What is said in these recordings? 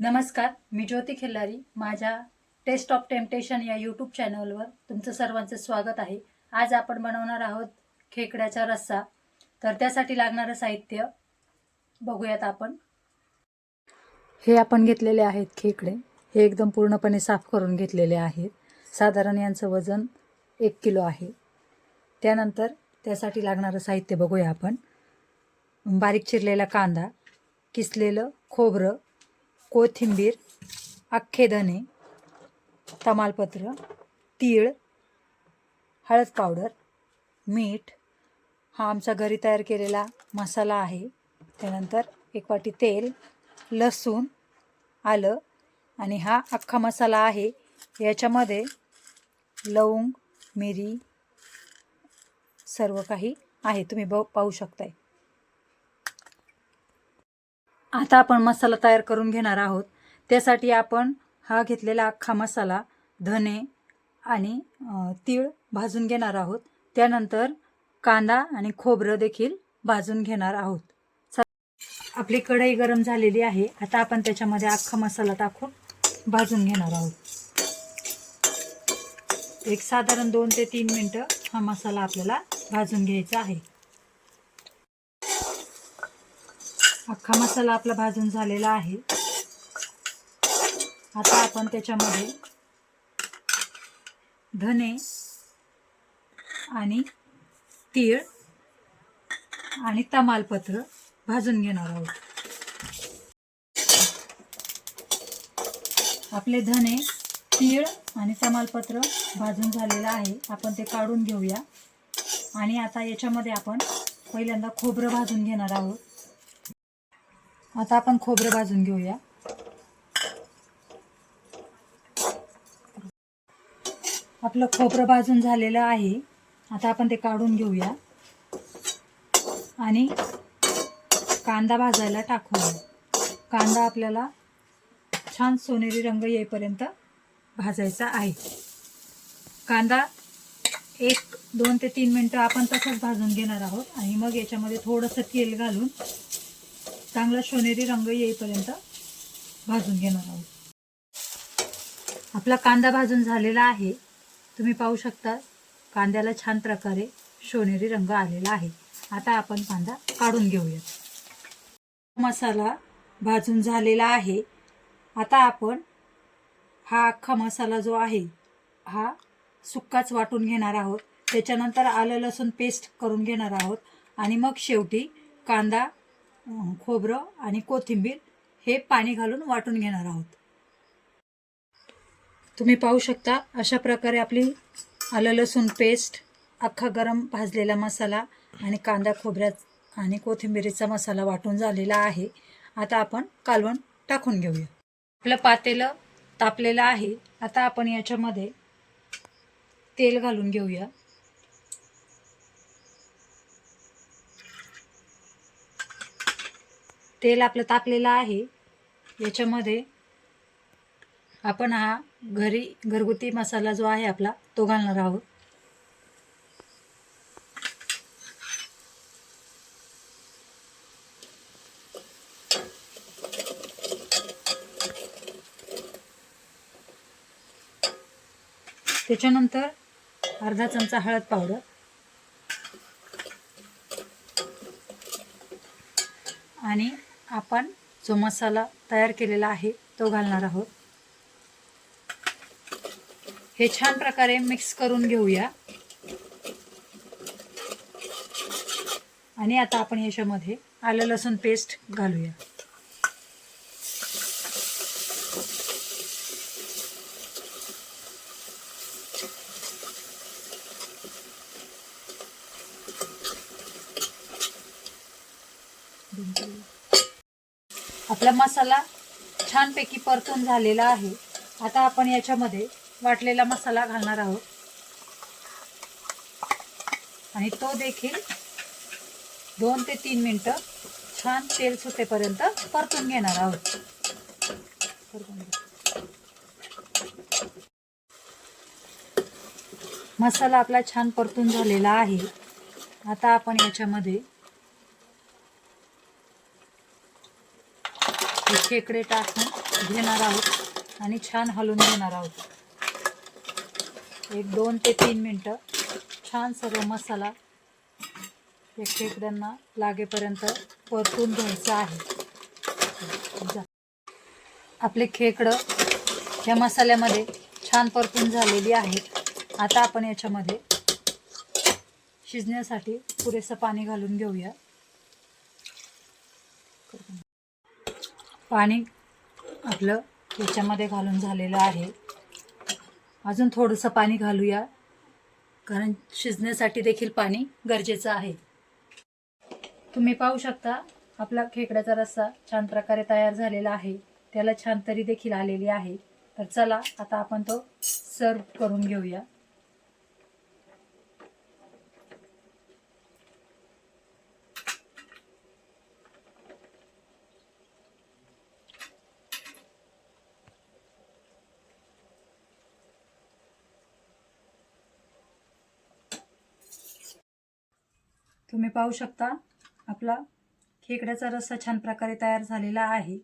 नमस्कार मी ज्योती खिल्लारी. माझ्या taste of temptation या यूट्यूब चॅनलवर तुमचं सर्वांचं स्वागत आहे. आज आपण बनवणार आहोत खेकड्याचा रस्सा. तर त्यासाठी लागणारं साहित्य बघूयात आपण. हे आपण घेतलेले आहेत खेकडे. हे एकदम पूर्णपणे साफ करून घेतलेले आहेत. साधारण यांचं वजन एक किलो आहे. त्यानंतर त्यासाठी लागणारं साहित्य बघूया आपण. बारीक चिरलेला कांदा किसलेलं खोबरं कोथिंबीर अख्खे धने तमालपत्र तीळ हळद पावडर मीठ. हा आमचा घरी तयार केलेला मसाला आहे. त्यानंतर एक वाटी तेल लसूण आलं आणि हा अख्खा मसाला आहे. याच्यामध्ये लवंग मिरी सर्व काही आहे. तुम्ही ब पाहू शकताय. आता आपण मसाला तयार करून घेणार आहोत. त्यासाठी आपण हा घेतलेला अख्खा मसाला धने आणि तीळ भाजून घेणार आहोत. त्यानंतर कांदा आणि खोबरं देखील भाजून घेणार आहोत. आपली कढई गरम झालेली आहे. आता आपण त्याच्यामध्ये अख्खा मसाला टाकून भाजून घेणार आहोत. एक साधारण दोन ते तीन मिनटं हा मसाला आपल्याला भाजून घ्यायचा आहे. अख्खा मसाला आपला भाजून झालेला आहे. आता आपण त्याच्यामध्ये धने आणि तीळ आणि तमालपत्र भाजून घेणार आहोत. आपले धने तीळ आणि तमालपत्र भाजून झालेलं आहे. आपण ते काढून घेऊया. आणि आता याच्यामध्ये आपण पहिल्यांदा खोबरं भाजून घेणार आहोत. आता आपण खोबरं भाजून घेऊया. आपलं खोबरं भाजून झालेलं आहे. आता आपण ते काढून घेऊया. आणि कांदा भाजायला टाकूया. कांदा आपल्याला छान सोनेरी रंग येईपर्यंत भाजायचा आहे. कांदा एक दोन ते तीन मिनटं आपण तसंच भाजून घेणार आहोत. आणि मग याच्यामध्ये थोडंसं तेल घालून चांगला सोनेरी रंग येईपर्यंत भाजून घेणार आहोत. आपला कांदा भाजून झालेला आहे. तुम्ही पाहू शकता कांद्याला छान प्रकारे सोनेरी रंग आलेला आहे. आता आपण कांदा काढून घेऊयात. मसाला भाजून झालेला आहे. आता आपण हा अख्खा मसाला जो आहे हा सुक्काच वाटून घेणार आहोत. त्याच्यानंतर आलं लसूण पेस्ट करून घेणार आहोत. आणि मग शेवटी कांदा खोबरं आणि कोथिंबीर हे पाणी घालून वाटून घेणार आहोत. तुम्ही पाहू शकता अशा प्रकारे आपली आलं लसूण पेस्ट अख्खा गरम भाजलेला मसाला आणि कांदा खोबऱ्यात आणि कोथिंबिरीचा मसाला वाटून झालेला आहे. आता आपण कालवण टाकून घेऊया. आपलं पातेलं तापलेलं आहे. आता आपण याच्यामध्ये तेल घालून घेऊया. तेल आपलं तापलेलं आहे. याच्यामध्ये आपण हा घरी घरगुती मसाला जो आहे आपला तो घालणार आहोत. त्याच्यानंतर अर्धा चमचा हळद पावडर. आणि आपण जो मसाला तयार केलेला आहे तो घालणार आहोत. हे छान प्रकारे मिक्स करून घेऊया. आणि आता आपण याच्यामध्ये आलं लसूण पेस्ट घालूया. आपला मसाला छानपैकी परतून झालेला आहे. आता आपण याच्यामध्ये वाटलेला मसाला घालणार आहोत. आणि तो देखील दोन ते तीन मिनटं छान तेल सुटेपर्यंत परतून घेणार आहोत. मसाला आपला छान परतून झालेला आहे. आता आपण याच्यामध्ये खेकडे टाकून घेणार आहोत. आणि छान हलवून घेणार आहोत. एक दोन ते तीन मिनटं. छान सर्व मसाला या खेकड्यांना लागेपर्यंत परतून घ्यायचं आहे. आपले खेकडं या मसाल्यामध्ये छान परतून झालेली आहेत. आता आपण याच्यामध्ये शिजण्यासाठी पुरेसं पाणी घालून घेऊया. पाणी आपलं याच्यामध्ये घालून झालेलं आहे. अजून थोडंसं पाणी घालूया कारण शिजण्यासाठी देखील पाणी गरजेचं आहे. तुम्ही पाहू शकता आपला खेकड्याचा रस्सा छान प्रकारे तयार झालेला आहे. त्याला छान तरी देखील आलेली आहे. तर चला आता आपण तो सर्व करून घेऊया. तुम्ही पाहू शकता आपला खेकड्याचा रस्सा छान प्रकारे तयार झालेला आहे.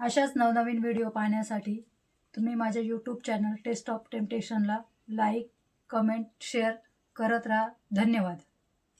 अशाच नवनवीन व्हिडिओ पाहण्यासाठी तुम्ही माझ्या यूट्यूब चॅनल टेस्ट ऑफ टेम्पटेशनला लाईक कमेंट शेअर करत राहा. धन्यवाद.